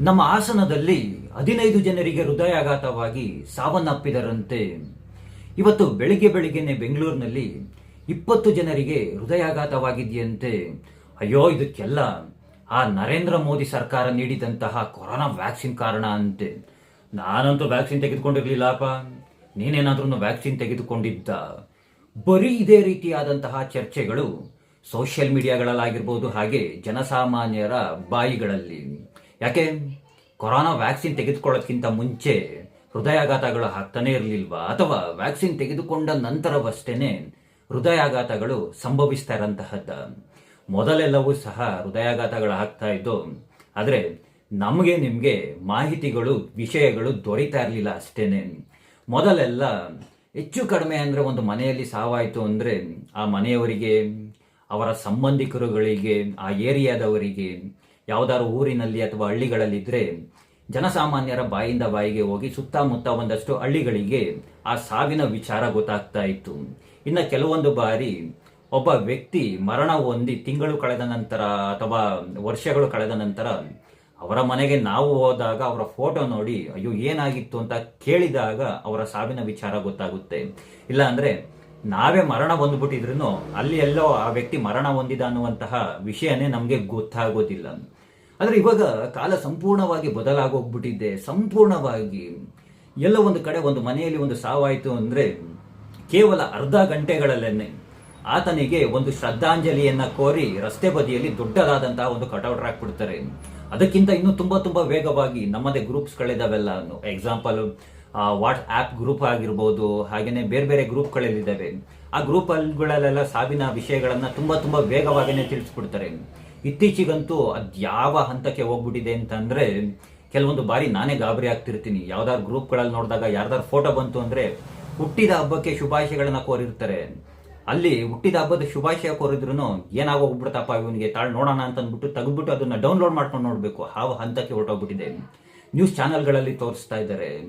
ನಮ್ಮ ಆಸನದಲ್ಲಿ ಹದಿನೈದು ಜನರಿಗೆ ಹೃದಯಾಘಾತವಾಗಿ ಸಾವನ್ನಪ್ಪಿದರಂತೆ. ಇವತ್ತು ಬೆಳಿಗ್ಗೆ ಬೆಳಿಗ್ಗೆನೆ ಬೆಂಗಳೂರಿನಲ್ಲಿ ಇಪ್ಪತ್ತು ಜನರಿಗೆ ಹೃದಯಾಘಾತವಾಗಿದೆಯಂತೆ. ಅಯ್ಯೋ, ಇದಕ್ಕೆಲ್ಲ ಆ ನರೇಂದ್ರ ಮೋದಿ ಸರ್ಕಾರ ನೀಡಿದಂತಹ ಕೊರೋನಾ ವ್ಯಾಕ್ಸಿನ್ ಕಾರಣ ಅಂತೆ. ನಾನಂತೂ ವ್ಯಾಕ್ಸಿನ್ ತೆಗೆದುಕೊಂಡಿರ್ಲಿಲ್ಲಪ್ಪ. ನೀನೇನಾದ್ರೂ ವ್ಯಾಕ್ಸಿನ್ ತೆಗೆದುಕೊಂಡಿದ್ದ? ಬರೀ ಇದೇ ರೀತಿಯಾದಂತಹ ಚರ್ಚೆಗಳು ಸೋಷಿಯಲ್ ಮೀಡಿಯಾಗಳಲ್ಲಾಗಿರ್ಬೋದು, ಹಾಗೆ ಜನಸಾಮಾನ್ಯರ ಬಾಯಿಗಳಲ್ಲಿ. ಯಾಕೆ? ಕೊರೋನಾ ವ್ಯಾಕ್ಸಿನ್ ತೆಗೆದುಕೊಳ್ಳೋದಕ್ಕಿಂತ ಮುಂಚೆ ಹೃದಯಾಘಾತಗಳು ಆಗ್ತಾನೇ ಇರಲಿಲ್ವಾ? ಅಥವಾ ವ್ಯಾಕ್ಸಿನ್ ತೆಗೆದುಕೊಂಡ ನಂತರವಷ್ಟೇನೆ ಹೃದಯಾಘಾತಗಳು ಸಂಭವಿಸ್ತಾ ಇರೋಂತಹದ್ದ. ಮೊದಲೆಲ್ಲವೂ ಸಹ ಹೃದಯಾಘಾತಗಳು ಆಗ್ತಾ ಇದ್ದು, ಆದರೆ ನಮಗೆ ನಿಮಗೆ ಮಾಹಿತಿಗಳು, ವಿಷಯಗಳು ದೊರೀತಾ ಇರಲಿಲ್ಲ ಅಷ್ಟೇನೆ. ಮೊದಲೆಲ್ಲ ಹೆಚ್ಚು ಕಡಿಮೆ ಅಂದರೆ ಒಂದು ಮನೆಯಲ್ಲಿ ಸಾವಾಯಿತು ಅಂದರೆ ಆ ಮನೆಯವರಿಗೆ, ಅವರ ಸಂಬಂಧಿಕರುಗಳಿಗೆ, ಆ ಏರಿಯಾದವರಿಗೆ ಯಾವುದಾದ್ರು ಊರಿನಲ್ಲಿ ಅಥವಾ ಹಳ್ಳಿಗಳಲ್ಲಿ ಇದ್ರೆ ಜನಸಾಮಾನ್ಯರ ಬಾಯಿಂದ ಬಾಯಿಗೆ ಹೋಗಿ ಸುತ್ತಮುತ್ತ ಒಂದಷ್ಟು ಹಳ್ಳಿಗಳಿಗೆ ಆ ಸಾವಿನ ವಿಚಾರ ಗೊತ್ತಾಗ್ತಾ ಇತ್ತು. ಇನ್ನು ಕೆಲವೊಂದು ಬಾರಿ ಒಬ್ಬ ವ್ಯಕ್ತಿ ಮರಣ ಹೊಂದಿ ತಿಂಗಳು ಕಳೆದ ನಂತರ ಅಥವಾ ವರ್ಷಗಳು ಕಳೆದ ನಂತರ ಅವರ ಮನೆಗೆ ನಾವು ಹೋದಾಗ ಅವರ ಫೋಟೋ ನೋಡಿ, ಅಯ್ಯೋ, ಏನಾಗಿತ್ತು? ಅಂತ ಕೇಳಿದಾಗ ಅವರ ಸಾವಿನ ವಿಚಾರ ಗೊತ್ತಾಗುತ್ತೆ. ಇಲ್ಲ ಅಂದ್ರೆ ನಾವೇ ಮರಣ ಹೊಂದ್ಬಿಟ್ಟಿದ್ರು ಅಲ್ಲಿ ಎಲ್ಲೋ ಆ ವ್ಯಕ್ತಿ ಮರಣ ಹೊಂದಿದ ಅನ್ನುವಂತಹ ವಿಷಯನೇ ನಮಗೆ ಗೊತ್ತಾಗೋದಿಲ್ಲ. ಆದರೆ ಇವಾಗ ಕಾಲ ಸಂಪೂರ್ಣವಾಗಿ ಬದಲಾಗೋಗ್ಬಿಟ್ಟಿದ್ದೆ ಸಂಪೂರ್ಣವಾಗಿ ಎಲ್ಲ ಒಂದು ಕಡೆ ಒಂದು ಮನೆಯಲ್ಲಿ ಒಂದು ಸಾವಾಯಿತು ಅಂದರೆ ಕೇವಲ ಅರ್ಧ ಗಂಟೆಗಳಲ್ಲೇನೆ ಆತನಿಗೆ ಒಂದು ಶ್ರದ್ಧಾಂಜಲಿಯನ್ನ ಕೋರಿ ರಸ್ತೆ ಬದಿಯಲ್ಲಿ ದೊಡ್ಡದಾದಂತಹ ಒಂದು ಕಟೌಟ್ ಹಾಕ್ಬಿಡ್ತಾರೆ. ಅದಕ್ಕಿಂತ ಇನ್ನೂ ತುಂಬಾ ತುಂಬಾ ವೇಗವಾಗಿ ನಮ್ಮದೇ ಗ್ರೂಪ್ಸ್ಗಳಿದಾವೆಲ್ಲ ಎಕ್ಸಾಂಪಲ್ ವಾಟ್ಸ್ ಆಪ್ ಗ್ರೂಪ್ ಆಗಿರ್ಬೋದು, ಹಾಗೇನೆ ಬೇರೆ ಬೇರೆ ಗ್ರೂಪ್ಗಳಲ್ಲಿದ್ದಾವೆ. ಆ ಗ್ರೂಪ್ಗಳಲ್ಲೆಲ್ಲ ಸಾವಿನ ವಿಷಯಗಳನ್ನ ತುಂಬಾ ತುಂಬಾ ವೇಗವಾಗಿನೇ ತಿಳಿಸ್ಬಿಡ್ತಾರೆ. ಇತ್ತೀಚೆಗಂತೂ ಅದ್ಯಾವ ಹಂತಕ್ಕೆ ಹೋಗ್ಬಿಟ್ಟಿದೆ ಅಂತಂದ್ರೆ, ಕೆಲವೊಂದು ಬಾರಿ ನಾನೇ ಗಾಬರಿ ಆಗ್ತಿರ್ತೀನಿ. ಯಾವ್ದಾದ್ರು ಗ್ರೂಪ್ಗಳಲ್ಲಿ ನೋಡಿದಾಗ ಯಾರ್ದಾರು ಫೋಟೋ ಬಂತು ಅಂದ್ರೆ, ಹುಟ್ಟಿದ ಹಬ್ಬಕ್ಕೆ ಶುಭಾಶಯಗಳನ್ನ ಕೋರಿರ್ತಾರೆ. ಅಲ್ಲಿ ಹುಟ್ಟಿದ ಹಬ್ಬದ ಶುಭಾಶಯ ಕೋರಿದ್ರು ಏನಾಗೋಗ್ಬಿಡ್ತಪ್ಪ ಇವನಿಗೆ, ತಾಳ್ ನೋಡೋಣ ಅಂತ ಅಂದ್ಬಿಟ್ಟು ತೆಗೆದ್ಬಿಟ್ಟು ಅದನ್ನ ಡೌನ್ಲೋಡ್ ಮಾಡ್ಕೊಂಡು ನೋಡಬೇಕು. ಹಾವು ಹಂತಕ್ಕೆ ಹೊರಟೋಗ್ಬಿಟ್ಟಿದೆ. ನ್ಯೂಸ್ ಚಾನೆಲ್ಗಳಲ್ಲಿ ತೋರಿಸ್ತಾ ಇದ್ದಾರೆ.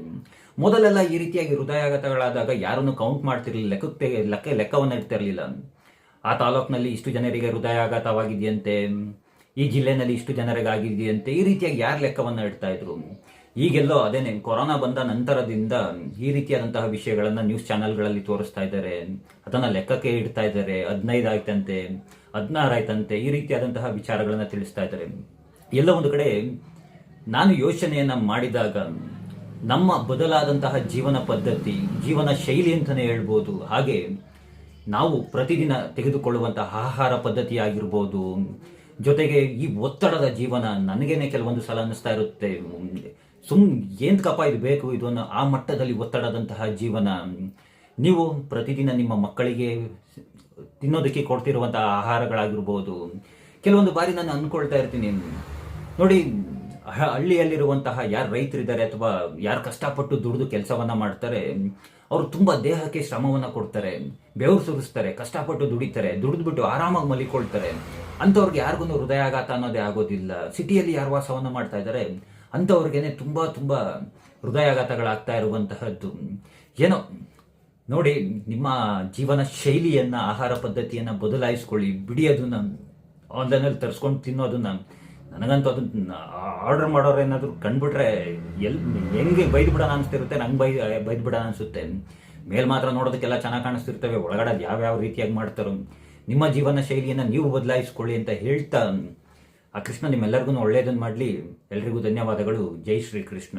ಮೊದಲೆಲ್ಲ ಈ ರೀತಿಯಾಗಿ ಹೃದಯಾಘಾತಗಳಾದಾಗ ಯಾರನ್ನು ಕೌಂಟ್ ಮಾಡ್ತಿರ್ಲಿಲ್ಲ. ಲೆಕ್ಕಕ್ಕೆ, ಲೆಕ್ಕ, ಲೆಕ್ಕವನ್ನು ಇಡ್ತಿರ್ಲಿಲ್ಲ. ಆ ತಾಲೂಕಿನಲ್ಲಿ ಇಷ್ಟು ಜನರಿಗೆ ಹೃದಯಾಘಾತವಾಗಿದೆಯಂತೆ, ಈ ಜಿಲ್ಲೆನಲ್ಲಿ ಇಷ್ಟು ಜನರಿಗಾಗಿದೆಯಂತೆ, ಈ ರೀತಿಯಾಗಿ ಯಾರು ಲೆಕ್ಕವನ್ನು ಇಡ್ತಾ ಇದ್ರು? ಈಗೆಲ್ಲೋ ಅದೇನೆ, ಕೊರೋನಾ ಬಂದ ನಂತರದಿಂದ ಈ ರೀತಿಯಾದಂತಹ ವಿಷಯಗಳನ್ನು ನ್ಯೂಸ್ ಚಾನೆಲ್ಗಳಲ್ಲಿ ತೋರಿಸ್ತಾ ಇದ್ದಾರೆ. ಅದನ್ನು ಲೆಕ್ಕಕ್ಕೆ ಇಡ್ತಾ ಇದ್ದಾರೆ. ಹದಿನೈದು ಆಯ್ತಂತೆ ಈ ರೀತಿಯಾದಂತಹ ವಿಚಾರಗಳನ್ನು ತಿಳಿಸ್ತಾ ಇದ್ದಾರೆ. ಎಲ್ಲ ಒಂದು ಕಡೆ ನಾನು ಯೋಚನೆಯನ್ನು ಮಾಡಿದಾಗ ನಮ್ಮ ಬದಲಾದಂತಹ ಜೀವನ ಪದ್ಧತಿ, ಜೀವನ ಶೈಲಿ ಅಂತಲೇ ಹೇಳ್ಬೋದು. ಹಾಗೆ ನಾವು ಪ್ರತಿದಿನ ತೆಗೆದುಕೊಳ್ಳುವಂತಹ ಆಹಾರ ಪದ್ಧತಿ ಆಗಿರ್ಬೋದು ಜೊತೆಗೆ ಈ ಒತ್ತಡದ ಜೀವನ ನನಗೇನೆ ಕೆಲವೊಂದು ಸಲ ಅನ್ನಿಸ್ತಾ ಇರುತ್ತೆ. ಸುಮ್ ಏನ್ಕಪ್ಪ ಇದು ಬೇಕು, ಇದು ಅನ್ನೋ ಆ ಮಟ್ಟದಲ್ಲಿ ಒತ್ತಡದಂತಹ ಜೀವನ. ನೀವು ಪ್ರತಿದಿನ ನಿಮ್ಮ ಮಕ್ಕಳಿಗೆ ತಿನ್ನೋದಕ್ಕೆ ಕೊಡ್ತಿರುವಂತಹ ಆಹಾರಗಳಾಗಿರ್ಬೋದು. ಕೆಲವೊಂದು ಬಾರಿ ನಾನು ಅನ್ಕೊಳ್ತಾ ಇರ್ತೀನಿ. ನೋಡಿ ಹಳ್ಳಿಯಲ್ಲಿರುವಂತಹ ಯಾರು ರೈತರಿದ್ದಾರೆ ಅಥವಾ ಯಾರು ಕಷ್ಟಪಟ್ಟು ದುಡಿದು ಕೆಲಸವನ್ನ ಮಾಡ್ತಾರೆ ಅವರು ತುಂಬಾ ದೇಹಕ್ಕೆ ಶ್ರಮವನ್ನ ಕೊಡ್ತಾರೆ, ಬೆವರು ಸುರಿಸ್ತಾರೆ, ಕಷ್ಟಪಟ್ಟು ದುಡಿತಾರೆ, ದುಡಿದ್ಬಿಟ್ಟು ಆರಾಮಾಗಿ ಮಲಿಕೊಳ್ತಾರೆ. ಅಂಥವ್ರಿಗೆ ಯಾರಿಗೂ ಹೃದಯಾಘಾತ ಅನ್ನೋದೇ ಆಗೋದಿಲ್ಲ. ಸಿಟಿಯಲ್ಲಿ ಯಾರು ವಾಸವನ್ನು ಮಾಡ್ತಾ ಇದ್ದಾರೆ ಅಂಥವ್ರಿಗೇನೆ ತುಂಬಾ ತುಂಬಾ ಹೃದಯಾಘಾತಗಳಾಗ್ತಾ ಇರುವಂತಹದ್ದು. ಏನೋ, ನೋಡಿ, ನಿಮ್ಮ ಜೀವನ ಶೈಲಿಯನ್ನ, ಆಹಾರ ಪದ್ಧತಿಯನ್ನ ಬದಲಾಯಿಸ್ಕೊಳ್ಳಿ, ಬಿಡಿ ಅದನ್ನು ಆನ್ಲೈನಲ್ಲಿ ತರಿಸ್ಕೊಂಡು ತಿನ್ನೋದನ್ನ ನನಗಂತೂ ಅದು ಆರ್ಡರ್ ಮಾಡೋರು ಏನಾದರೂ ಕಂಡ್ಬಿಟ್ರೆ ಎಲ್ ಹೆಂಗೆ ಬೈದ್ ಬಿಡೋಣ ಅನಿಸ್ತಿರುತ್ತೆ, ನಂಗೆ ಬೈ, ಬೈದ್ ಬಿಡೋಣ ಅನಿಸುತ್ತೆ. ಮೇಲ್ ಮಾತ್ರ ನೋಡೋದಕ್ಕೆಲ್ಲ ಚೆನ್ನಾಗಿ ಕಾಣಿಸ್ತಿರ್ತವೆ, ಒಳಗಡೆ ಯಾವ್ಯಾವ ರೀತಿಯಾಗಿ ಮಾಡ್ತಾರೋ. ನಿಮ್ಮ ಜೀವನ ಶೈಲಿಯನ್ನು ನೀವು ಬದಲಾಯಿಸ್ಕೊಳ್ಳಿ ಅಂತ ಹೇಳ್ತಾ, ಆ ಕೃಷ್ಣ ನಿಮ್ಮೆಲ್ಲರಿಗೂ ಒಳ್ಳೆಯದನ್ನು ಮಾಡಲಿ. ಎಲ್ರಿಗೂ ಧನ್ಯವಾದಗಳು. ಜೈ ಶ್ರೀ ಕೃಷ್ಣ.